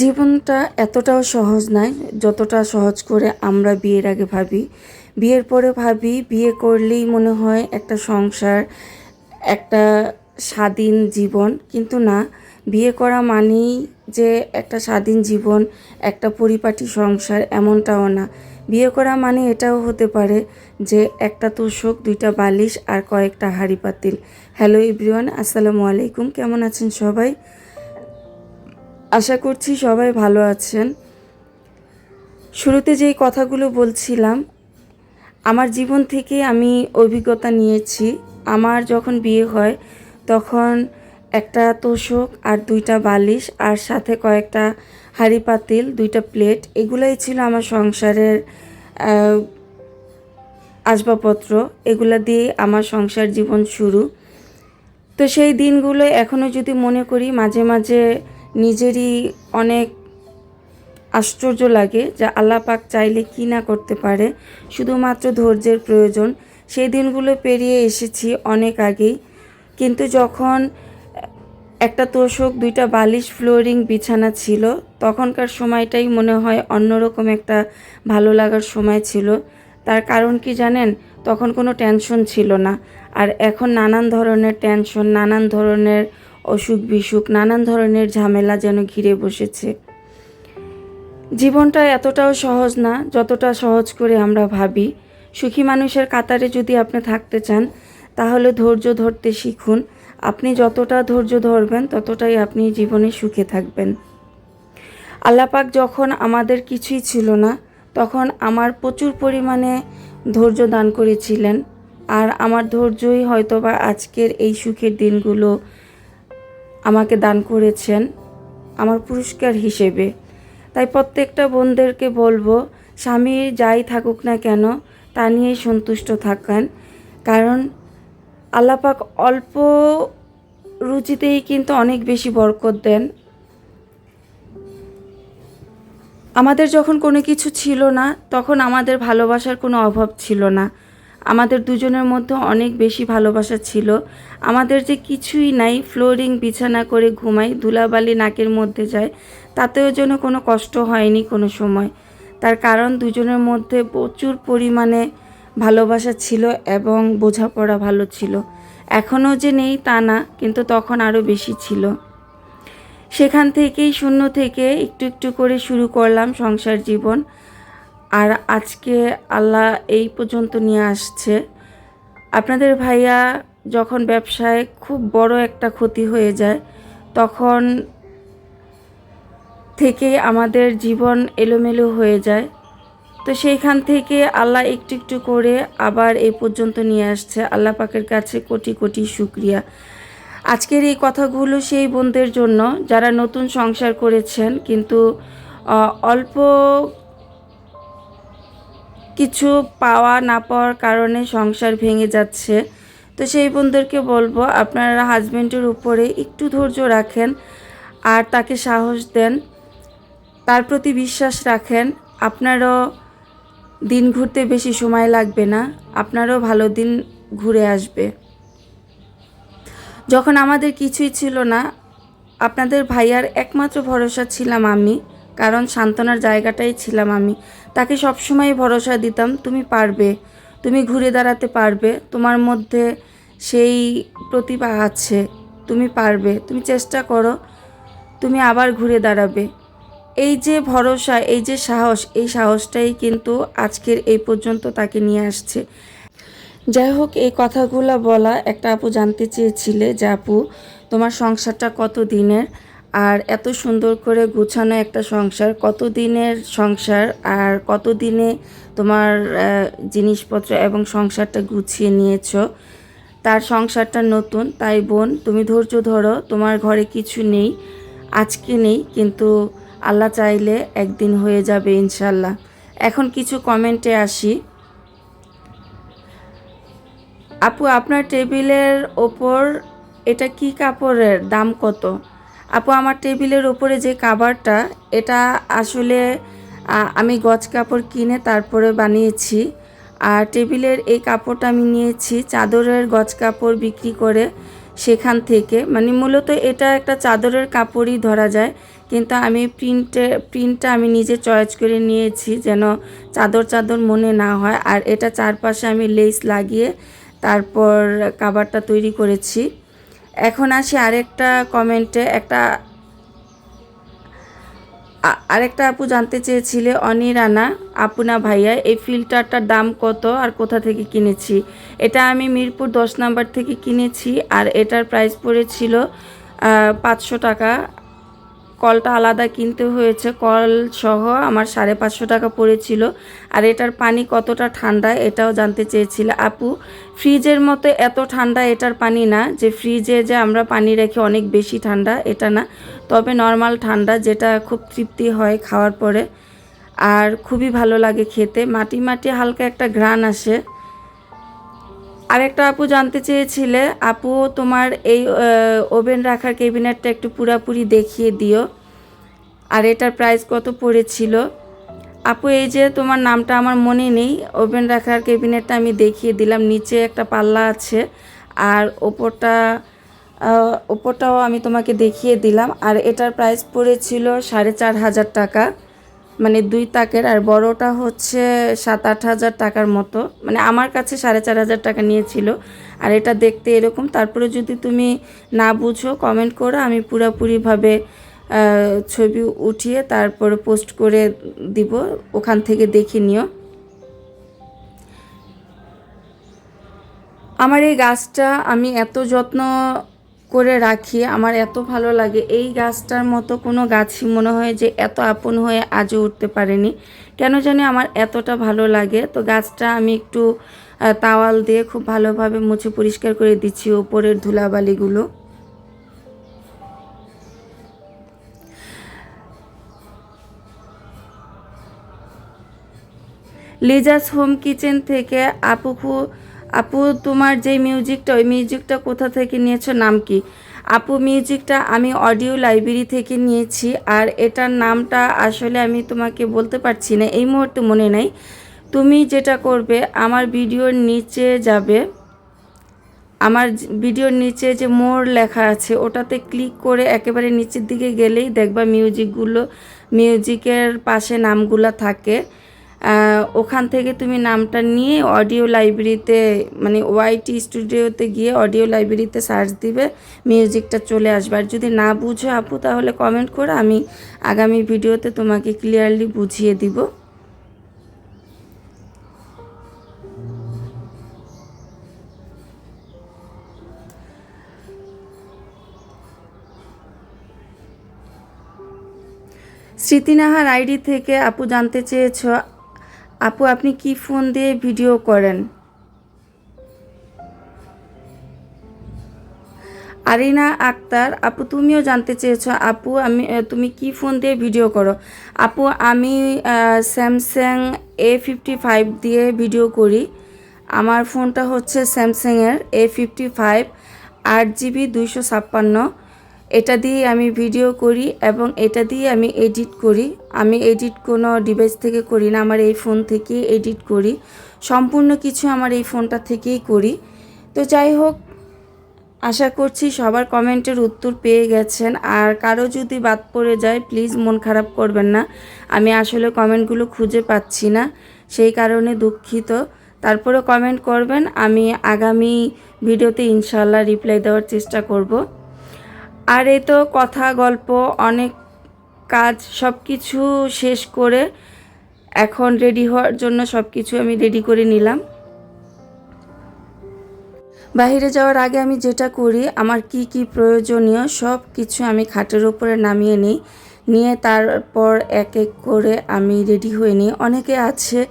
জীবনটা এতটাও সহজ নয়, যতটা সহজ করে আমরা বিয়ের আগে ভাবি। বিয়ের পরে ভাবি, বিয়ে করলেই মনে হয় একটা সংসার, একটা স্বাধীন জীবন। কিন্তু না, বিয়ে করা মানেই যে একটা স্বাধীন জীবন, একটা পরিপাটি সংসার এমনটাও না। বিয়ে করা মানে এটাও হতে পারে যে একটা তোষক, দুইটা বালিশ আর কয়েকটা হাঁড়ি পাতিল হ্যালো ইব্রিওয়ান আসসালামু আলাইকুম। কেমন আছেন সবাই? আশা করছি সবাই ভালো আছেন। শুরুতে যেই কথাগুলো বলছিলাম, আমার জীবন থেকে আমি অভিজ্ঞতা নিয়েছি। আমার যখন বিয়ে হয়, তখন একটা তোষক আর দুইটা বালিশ আর সাথে কয়েকটা হাঁড়ি পাতিল, দুইটা প্লেট, এগুলাই ছিল আমার সংসারের আসবাবপত্র। এগুলো দিয়ে আমার সংসার জীবন শুরু। তো সেই দিনগুলো এখনও যদি মনে করি, মাঝে মাঝে নিজেরই অনেক আশ্চর্য লাগে যে আল্লাহ পাক চাইলে কি না করতে পারে। শুধুমাত্র ধৈর্যের প্রয়োজন। সেই দিনগুলো পেরিয়ে এসেছি অনেক আগেই। কিন্তু যখন একটা তোষক, দুইটা বালিশ ফ্লোরিং বিছানা ছিল, তখনকার সময়টাই মনে হয় অন্যরকম একটা ভালো লাগার সময় ছিল। তার কারণ কি জানেন? তখন কোনো টেনশন ছিল না। আর এখন নানান ধরনের টেনশন, নানান ধরনের অসুখ বিসুখ, নানান ধরনের ঝামেলা যেন ঘিরে বসেছে। জীবনটা এতটাও সহজ না, যতটা সহজ করে আমরা ভাবি। সুখী মানুষের কাতারে যদি আপনি থাকতে চান, তাহলে ধৈর্য ধরতে শিখুন। আপনি যতটা ধৈর্য ধরবেন, ততটাই আপনি জীবনে সুখে থাকবেন। আল্লাপাক যখন আমাদের কিছুই ছিল না, তখন আমার প্রচুর পরিমাণে ধৈর্য দান করেছিলেন। আর আমার ধৈর্যই হয়তোবা আজকের এই সুখের দিনগুলো আমাকে দান করেছেন আমার পুরস্কার হিসেবে। তাই প্রত্যেকটা বোনদেরকে বলব, স্বামী যাই থাকুক না কেন, তা নিয়েই সন্তুষ্ট থাকেন। কারণ আল্লাপাক অল্প রুচিতেই কিন্তু অনেক বেশি বরকত দেন। আমাদের যখন কোনো কিছু ছিল না, তখন আমাদের ভালোবাসার কোনো অভাব ছিল না। আমাদের দুজনের মধ্যে অনেক বেশি ভালোবাসা ছিল। আমাদের যে কিছুই নাই, ফ্লোরিং বিছানা করে ঘুমাই, ধুলাবালি নাকের মধ্যে যায়, তাতেও যেন কোনো কষ্ট হয়নি কোনো সময়। তার কারণ দুজনের মধ্যে প্রচুর পরিমাণে ভালোবাসা ছিল এবং বোঝাপড়া ভালো ছিল। এখনও যে নেই তা না, কিন্তু তখন আরও বেশি ছিল। সেখান থেকেই শূন্য থেকে একটু একটু করে শুরু করলাম সংসার জীবন। আর আজকে আল্লাহ এই পর্যন্ত নিয়ে আসছে। আপনাদের ভাইয়া যখন ব্যবসায় খুব বড় একটা ক্ষতি হয়ে যায়, তখন থেকে আমাদের জীবন এলোমেলো হয়ে যায়। তো সেইখান থেকে আল্লাহ একটু একটু করে আবার এই পর্যন্ত নিয়ে আসছে। আল্লাহ পাকের কাছে কোটি কোটি শুক্রিয়া। আজকের এই কথাগুলো সেই বোনদের জন্য, যারা নতুন সংসার করেছেন, কিন্তু অল্প কিছু পাওয়া না পাওয়ার কারণে সংসার ভেঙে যাচ্ছে। তো সেই বোনদেরকে বলব, আপনারা হাজব্যান্ডের উপরে একটু ধৈর্য রাখেন আর তাকে সাহস দেন। তার প্রতি বিশ্বাস রাখেন। আপনারও দিন ঘুরতে বেশি সময় লাগবে না। আপনারও ভালো দিন ঘুরে আসবে। যখন আমাদের কিছুই ছিল না, আপনাদের ভাইয়ার একমাত্র ভরসা ছিলাম আমি। কারণ সান্ত্বনার জায়গাটাই ছিলাম আমি। তাকে সবসময় ভরসা দিতাম, তুমি পারবে, তুমি ঘুরে দাঁড়াতে পারবে, তোমার মধ্যে সেই প্রতিভা আছে, তুমি পারবে, তুমি চেষ্টা করো, তুমি আবার ঘুরে দাঁড়াবে। এই যে ভরসা, এই যে সাহস, এই সাহসটাই কিন্তু আজকের এই পর্যন্ত তাকে নিয়ে আসছে। যাই হোক, এই কথাগুলো বলা একটা আপু জানতে চেয়েছিলে যে, আপু, তোমার সংসারটা কত দিনের? আর এত সুন্দর করে গুছানো একটা সংসার কত দিনের সংসার আর কত দিনে তোমার জিনিসপত্র এবং সংসারটা গুছিয়ে নিয়েছো? তার সংসারটা নতুন, তাই বোন, তুমি ধৈর্য ধরো, তোমার ঘরে কিছু নেই, আজকে নেই, কিন্তু আল্লাহ চাইলে একদিন হয়ে যাবে ইনশাল্লাহ এখন কিছু কমেন্টে আসি। আপু, আপনার টেবিলের ওপর এটা কি কাপড়ের? দাম কত? আপু, আমার টেবিলের ওপরে যে কাভারটা এটা আসলে আমি গজ কাপড় কিনে তারপরে বানিয়েছি। আর টেবিলের এই কাপড়টা আমি নিয়েছি চাদরের গজ কাপড় বিক্রি করে সেখান থেকে। মানে মূলত এটা একটা চাদরের কাপড়ই ধরা যায়, কিন্তু আমি প্রিন্টে, প্রিন্টটা আমি নিজে চয়েস করে নিয়েছি যেন চাদর চাদর মনে না হয়। আর এটা চারপাশে আমি লেস লাগিয়ে তারপর কাবারটা তৈরি করেছি। এখন আসি আরেকটা কমেন্টে, একটা আরেকটা আপু জানতে চেয়েছিলে অনিরানা আপুনা ভাইয়া, এই ফিল্টারটার দাম কত আর কোথা থেকে কিনেছি? এটা আমি মিরপুর দশ নাম্বার থেকে কিনেছি আর এটার প্রাইস পড়েছিল পাঁচশো টাকা কলটা আলাদা কিনতে হয়েছে। কল সহ আমার সাড়ে পাঁচশো টাকা পড়েছিল। আর এটার পানি কতটা ঠান্ডা এটাও জানতে চেয়েছিল। আপু, ফ্রিজের মতো এত ঠান্ডা এটার পানি না যে ফ্রিজে যে আমরা পানি রেখে অনেক বেশি ঠান্ডা, এটা না। তবে নর্মাল ঠান্ডা যেটা খুব তৃপ্তি হয় খাওয়ার পরে। আর খুবই ভালো লাগে খেতে। মাটি মাটি হালকা একটা ঘ্রাণ আসে। আরেকটা আপু জানতে চেয়েছিলে, আপু তোমার এই ওভেন রাখার ক্যাবিনেটটা একটু পুরাপুরি দেখিয়ে দিও। আর এটার প্রাইস কত পড়েছিল? আপু, এই যে তোমার নামটা আমার মনে নেই, ওভেন রাখার ক্যাবিনেটটা আমি দেখিয়ে দিলাম, নিচে একটা পাল্লা আছে, আর ওপরটা ওপরটাও আমি তোমাকে দেখিয়ে দিলাম, আর এটার প্রাইস পড়েছিল সাড়ে চার হাজার টাকা। মানে দুই তাকের, আর বড়টা হচ্ছে সাত, আট হাজার টাকার মতো। মানে আমার কাছে সাড়ে চার হাজার টাকা নিয়েছিল, আর এটা দেখতে এরকম। তারপরে যদি তুমি না বুঝো কমেন্ট করো আমি পুরোপুরিভাবে ছবি উঠিয়ে তারপরে পোস্ট করে দিব। ওখান থেকে দেখে নিও। আমার এই গাছটা আমি এত যত্ন করে রাখি। আমার এত ভালো লাগে। এই গাছটার মতো কোনো গাছই মনে হয় যে এত আপন হয়ে আজও উঠতে পারেনি। কেন জানি আমার এতটা ভালো লাগে। তো গাছটা আমি একটু তাওয়াল দিয়ে খুব ভালোভাবে মুছে পরিষ্কার করে দিচ্ছি ওপরের ধুলাবালিগুলো। লিজাস হোম কিচেন থেকে আপু খু- আপু, তোমার যে মিউজিকটা, ওই মিউজিকটা কোথা থেকে নিয়েছো, নাম কি? আপু, মিউজিকটা আমি অডিও লাইব্রেরি থেকে নিয়েছি, আর এটার নামটা আসলে আমি তোমাকে বলতে পারছি না, এই মুহূর্তে মনে নাই। তুমি যেটা করবে, আমার ভিডিওর নিচে যাবে, আমার ভিডিওর নিচে যে মোর লেখা আছে, ওটাতে ক্লিক করে একেবারে নিচের দিকে গেলেই দেখবা মিউজিকগুলো, মিউজিকের পাশে নামগুলো থাকে। ওখান থেকে তুমি নামটা নিয়ে অডিও লাইব্রেরিতে মানে ওয়াইটি স্টুডিওতে গিয়ে অডিও লাইব্রেরিতে সার্চ দিবে মিউজিকটা চলে আসবে। আর যদি না বুঝো আপু, তাহলে কমেন্ট করে আমি আগামী ভিডিওতে তোমাকে ক্লিয়ারলি বুঝিয়ে দিব। স্মৃতিনাহার আইডি থেকে আপু জানতে চেয়েছ আপু, আপনি কি ফোন দিয়ে ভিডিও করেন? আরিনা আক্তার, আপু, তুমিও জানতে চেয়েছো। আপু, আমি তুমি কি ফোন দিয়ে ভিডিও করো? আপু, আমি স্যামসাং এ ফিফটি ফাইভ দিয়ে ভিডিও করি। আমার ফোনটা হচ্ছে স্যামসাংয়ের এ ফিফটি ফাইভ আট জিবি দুইশো ছাপ্পান্ন। এটা দিয়ে আমি ভিডিও করি এবং এটা দিয়ে আমি এডিট করি। আমি এডিট কোনো ডিভাইস থেকে করি না, আমার এই ফোন থেকেই এডিট করি। সম্পূর্ণ কিছু আমার এই ফোনটা থেকেই করি। তো যাই হোক, আশা করছি সবার কমেন্টের উত্তর পেয়ে গেছেন। আর কারও যদি বাদ পড়ে যায় প্লিজ মন খারাপ করবেন না। আমি আসলে কমেন্টগুলো খুঁজে পাচ্ছি না, সেই কারণে দুঃখিত। তারপরে কমেন্ট করবেন, আমি আগামী ভিডিওতে ইনশাল্লাহ রিপ্লাই দেওয়ার চেষ্টা করব। আর এ তো কথা, গল্প, অনেক কাজ সব কিছু শেষ করে এখন রেডি হওয়ার জন্য সব কিছু আমি রেডি করে নিলাম। বাইরে যাওয়ার আগে আমি যেটা করি, আমার কি কি প্রয়োজনীয় সব কিছু আমি খাটের উপরে নামিয়ে নিই। নিয়ে তারপর এক এক করে আমি রেডি হয়ে নিই। অনেকে আছে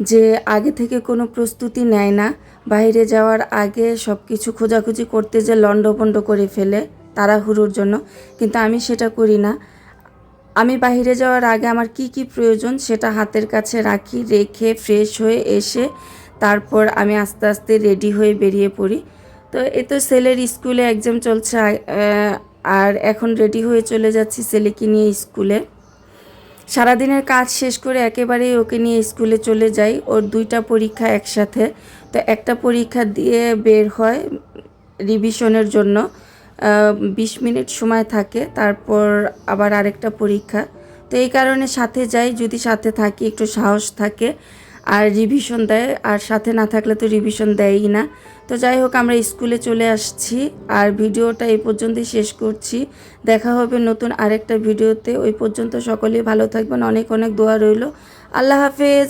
যে আগে থেকে কোনো প্রস্তুতি নেয় না। বাইরে যাওয়ার আগে সব কিছু খোঁজাখুঁজি করতে যে লণ্ডভণ্ড করে ফেলে। তাড়াহুড়োর জন্য, কিন্তু আমি সেটা করি না। আমি বাইরে যাওয়ার আগে আমার কি কি প্রয়োজন সেটা হাতের কাছে রাখি, রেখে ফ্রেশ হয়ে এসে তারপর আমি আস্তে আস্তে রেডি হয়ে বেরিয়ে পড়ি। তো এ তো ছেলের স্কুলে এক্সাম চলছে আর এখন রেডি হয়ে চলে যাচ্ছি ছেলেকে নিয়ে স্কুলে। সারাদিনের কাজ শেষ করে একেবারেই ওকে নিয়ে স্কুলে চলে যাই, ওর দুইটা পরীক্ষা একসাথে। তো একটা পরীক্ষা দিয়ে বের হয় রিভিশনের জন্য। বিশ মিনিট সময় থাকে, তারপর আবার আরেকটা পরীক্ষা। তো এই কারণে সাথে যাই, যদি সাথে থাকি, একটু সাহস থাকে, আর রিভিশন দেয়, আর সাথে না থাকলে তো রিভিশন দেয়ই না। তো যাই হোক, আমরা স্কুলে চলে আসছি, আর ভিডিওটা এই পর্যন্তই শেষ করছি। দেখা হবে নতুন আরেকটা ভিডিওতে। ওই পর্যন্ত সকলেই ভালো থাকবেন। অনেক অনেক দোয়া রইল। আল্লাহ হাফেজ।